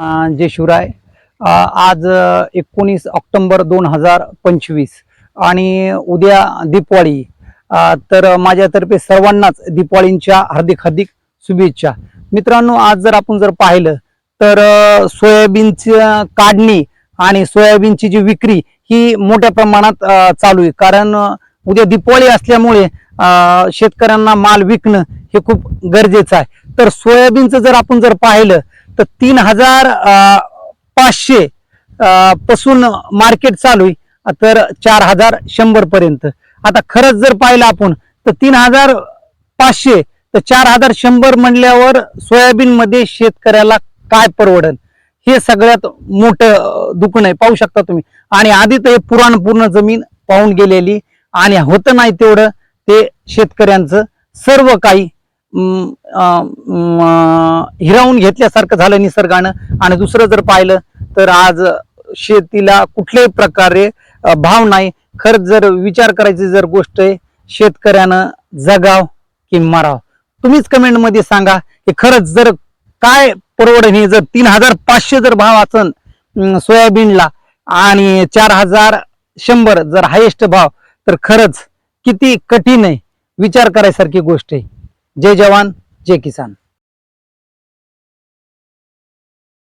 अं, जय शिवराय आज एकोणीस ऑक्टोंबर दोन हजार पंचवीस आणि उद्या दीपवाळी तर माझ्यातर्फे सर्वांनाच दीपवाळींच्या हार्दिक हार्दिक शुभेच्छा. मित्रांनो आज जर आपण जर पाहिलं तर सोयाबीनची काढणी आणि सोयाबीनची जी विक्री ही मोठ्या प्रमाणात चालू आहे. कारण उद्या दीपावली असल्यामुळे शेतकऱ्यांना माल विकणं हे खूप गरजेचं आहे. तर सोयाबीनचं जर आपण जर पाहिलं तर तीन हजार पाचशे पासून मार्केट चालू आहे. तर चार हजार शंभर पर्यंत. आता खरंच जर पाहिलं आपण तर तीन हजार पाचशे तर चार हजार शंभर म्हणल्यावर सोयाबीनमध्ये शेतकऱ्याला काय परवडन? हे सगळ्यात मोठं दुखणं आहे. पाहू शकता तुम्ही. आणि आधी तर हे पुराण पूर्ण जमीन पाहून गेलेली. आणि होतं नाही तेवढं. ते शेतकऱ्यांचं सर्व काही हिरावून घेतल्यासारखं झालं निसर्गानं. आणि दुसरं जर पाहिलं तर आज शेतीला कुठल्याही प्रकारे भाव नाही. खरंच जर विचार करायची जर गोष्ट आहे शेतकऱ्यानं जगाव की माराव? तुम्हीच कमेंटमध्ये सांगा की खरंच जर काय परवडण हे जर तीन हजार पाचशे जर भाव असन सोयाबीनला आणि चार हजार शंभर जर हायेस्ट भाव तर खरंच किती कठीण आहे. विचार करायसारखी गोष्ट आहे. जय जवान जय किसान.